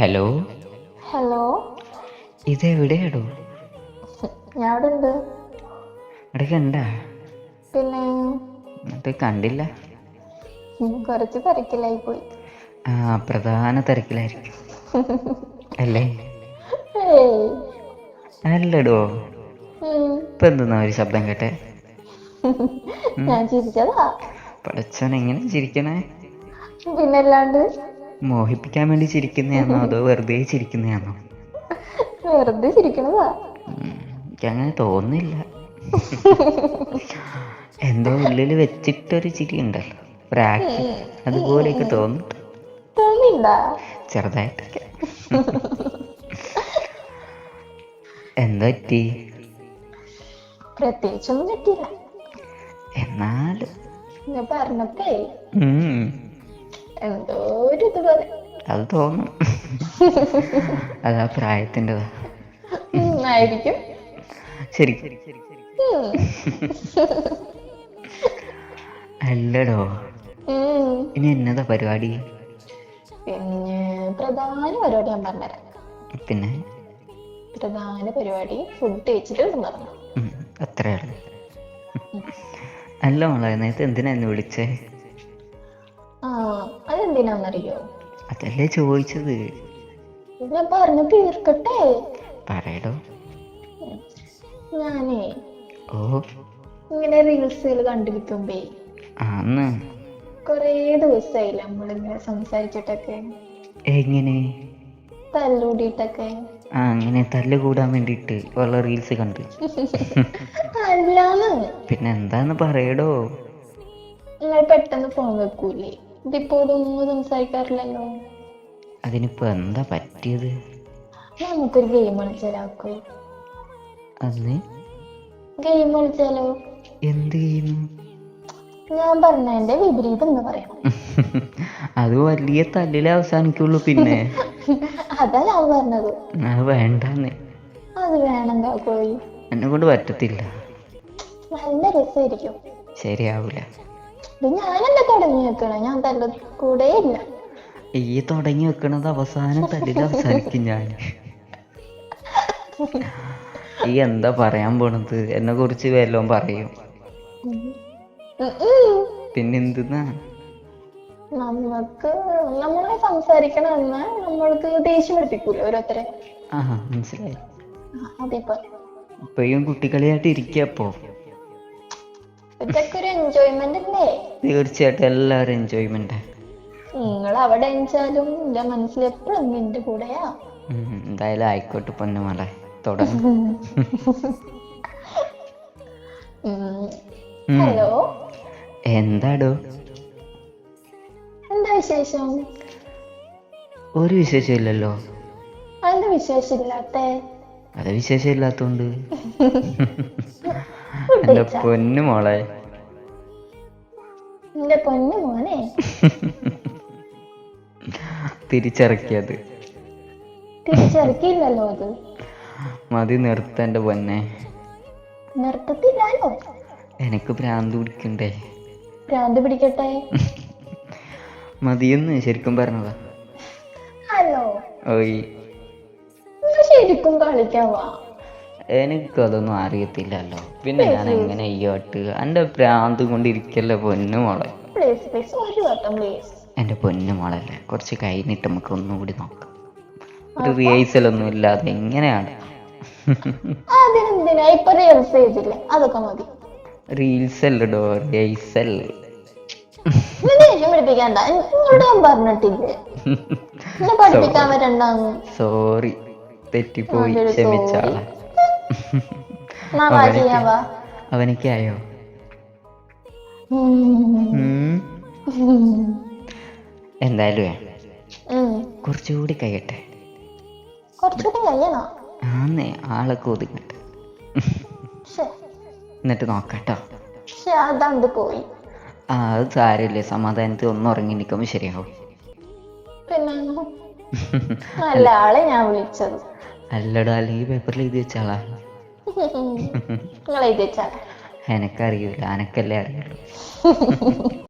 Hello hello ഇത് എവിടെയാടോ ഞാൻ അവിടെ ഉണ്ട് കണ്ടാ പിന്നെ? എന്നിട്ട് കണ്ടില്ല. കുറച്ച് തിരക്കിലായി പോയി. ആ പ്രധാന തിരക്കിലായിരിക്കും. അല്ലേ. അല്ലടോ. ഇപ്പൊ എന്തെന്നാ ഒരു ശബ്ദം കേട്ടെ? ഞാൻ ചിരിച്ചതാ. പടച്ചോൻ എങ്ങനെ ചിരിക്കണേ? പിന്നല്ലാണ്ട് മോഹിപ്പിക്കാൻ വേണ്ടി ചിരിക്കുന്നതാണോ അതോ വെറുതെ ചിരിക്കുന്നതാണോ? വെറുതെ ചിരിക്കണതാ അങ്ങനെ എനിക്കങ്ങനെ തോന്നുന്നില്ല. എന്തോ ഉള്ളിൽ വെച്ചിട്ടൊരു ചിരി ഉണ്ടല്ലോ. ഒരു ആക്ട് അതുപോലെയൊക്കെ തോന്നിണ്ടാ ചെറുതായിട്ടൊക്കെ എന്താ പറ്റി പ്രത്യേകിച്ചൊന്നും പറ്റിയില്ല. എന്നാലും. പറഞ്ഞപ്പേ ഉം, എന്തോ ഒരു ഇത് പോലെ. അത് തോന്നും. അതാ പ്രായത്തിന്റെതാ. ഉം, ആയിരിക്കും. ശരി. ഉം. അല്ലടോ. ഉം. ഇനി എന്നതാ പരിപാടി? പിന്നെ പ്രധാന പരിപാടി ഞാൻ പറഞ്ഞുതരാം. പിന്നെ? പ്രധാന പരിപാടി ഫുഡ് കഴിച്ചിട്ട് നടന്നു ഉം, ഉള്ളു. അല്ല മോളെ നേരത്തെ എന്തിനാ എന്നെ വിളിച്ചേ? ആ അതെന്തിനാന്നറിയോ അതല്ലേ ചോദിച്ചത്. ഞാൻ പറഞ്ഞു തീർക്കട്ടെ. പറയടോ. ഞാനേ ഓ. ഇങ്ങനെ റീൽസുകൾ കണ്ടിരിക്കുമ്പേ ആന്ന്. കൊറേ ദിവസായി നമ്മളിങ്ങനെ സംസാരിച്ചിട്ടൊക്കെ. എങ്ങനെ? തല്ലൂടിയിട്ടൊക്കെ. ആ അങ്ങനെ തല്ല് കൂടാൻ വേണ്ടിയിട്ട് ഉള്ള റീൽസ് കണ്ട്. അല്ലാന്ന്. പിന്നെ എന്താന്ന് പറയടോ. നിങ്ങൾ പെട്ടെന്ന് ഫോൺ വെക്കൂലേ? ഇതിപ്പോ ഇതൊന്നും സംസാരിക്കാറില്ലല്ലോ. അതിനിപ്പോ എന്താ പറ്റിയത്? നമുക്കൊരു ഗെയിം കളിച്ചാലാക്കോ അന്ന് ഗെയിം കളിച്ചാലോ? എന്ത് ഗെയിം ഞാൻ പറഞ്ഞതിന്റെ വിപരീതം എന്ന് പറയാം. അത് വലിയ തല്ലിലെ അവസാനിക്കുള്ളൂ പിന്നെ. അതാ ഞാൻ പറഞ്ഞത്. അത് വേണ്ടെന്ന്. അത് വേണമെങ്കിൽ കോഴി എന്നെ കൊണ്ട് പറ്റത്തില്ല. നല്ല രസമായിരിക്കും. ശരിയാവൂല. ഞാനല്ലേ തുടങ്ങി വെക്കണേ? ഞാൻ തല്ല കൂടെ ഇല്ല. ഈ തുടങ്ങി വെക്കണത് അവസാനം തല്ലിൽ അവസാനിക്കും ഞാൻ ഈ എന്താ പറയാൻ പോണത്? എന്നെ കുറിച്ച് വല്ലതും പറയും. പിന്നെന്തെന്നാ. നമുക്ക് നമ്മളെ സംസാരിക്കണമെന്ന് നമ്മൾക്ക് ദേഷ്യം പഠിപ്പിക്കൂല ഓരോരുത്തരെ. ആഹാ മനസ്സിലായി. ആ, ഇപ്പൊ ഇപ്പഴും കുട്ടികളിയായിട്ട് ഇരിക്കപ്പോ ഇതൊക്കെ ഒരു എൻജോയ്മെന്റ് അല്ലേ? തീർച്ചയായിട്ടും എല്ലാവരും എൻജോയ്മെന്റ് നിങ്ങൾ അവിടെ എന്റെ മനസ്സിൽ എപ്പോഴും എന്റെ കൂടെയാ. എന്തായാലും ആയിക്കോട്ടെ പൊന്നുമല തുടങ്ങും. ഹലോ. എന്താടോ? എന്താ വിശേഷം? ഒരു വിശേഷം ഇല്ലല്ലോ. അത് വിശേഷം ഇല്ലാത്ത? അത് വിശേഷമില്ലാത്തോണ്ട് എന്റെ പൊന്നു മോളെ. എന്റെ പൊന്നു മോനെ. തിരിച്ചിറക്കിയത്. തിരിച്ചിറക്കിയില്ലല്ലോ അത്. മതി നിർത്ത എന്റെ പൊന്നെ. നിർത്തത്തില്ലല്ലോ എനിക്ക് ഭ്രാന്ത് പിടിക്കണ്ടേ? ഭ്രാന്ത് പിടിക്കട്ടെ? മതിയെന്ന് ശരിക്കും പറഞ്ഞതാ. ഹലോ. ഓയ്. ശരിക്കും കളിക്കാവാ എനിക്കതൊന്നും അറിയത്തില്ലല്ലോ. പിന്നെ ഞാൻ എങ്ങനെ അയ്യോട്ട് എന്റെ ഭ്രാന്ത് കൊണ്ടിരിക്കല്ലേ പൊന്നു മോളെ. എന്റെ പൊന്നു മോളല്ലേ കുറച്ച് കഴിഞ്ഞിട്ട് നമുക്ക് ഒന്നുകൂടി നോക്കാം. ഒരു റിഹേഴ്സൽ ഒന്നും ഇല്ലാതെ എങ്ങനെയാണ്? റീൽസ് അതൊക്കെ മതി. റീൽസ് അല്ലടോ നിങ്ങളോട് ഞാൻ പറഞ്ഞിട്ടില്ലേ? പഠിപ്പിക്കാൻ വരണ്ടാന്ന്. സോറി തെറ്റിപ്പോയി. ക്ഷമിച്ചാളാ. എന്നാ വാ. ചെയ്യാവാ അവനിക്കായോ? ഉം. എന്തായാലും കുറച്ചുകൂടി കഴിയട്ടെ. ആന്നേ ആളൊക്കെ ഒതുങ്ങട്ടെ എന്നിട്ട് നോക്കാട്ടോ. അതാണ്ട് പോയി. ആ അത് സാരമില്ല സമാധാനത്തിൽ ഒന്ന് ഉറങ്ങി നിൽക്കുമ്പോൾ ശരിയാവും. പിന്നെ? നല്ല ആളെ ഞാൻ വിളിച്ചത്. അല്ലടോ അല്ലെങ്കിൽ പേപ്പറിൽ എഴുതി വെച്ചാളാ നിങ്ങൾ വെച്ചാ എനക്കറിയൂല അനക്കല്ലേ അറിയുള്ളൂ.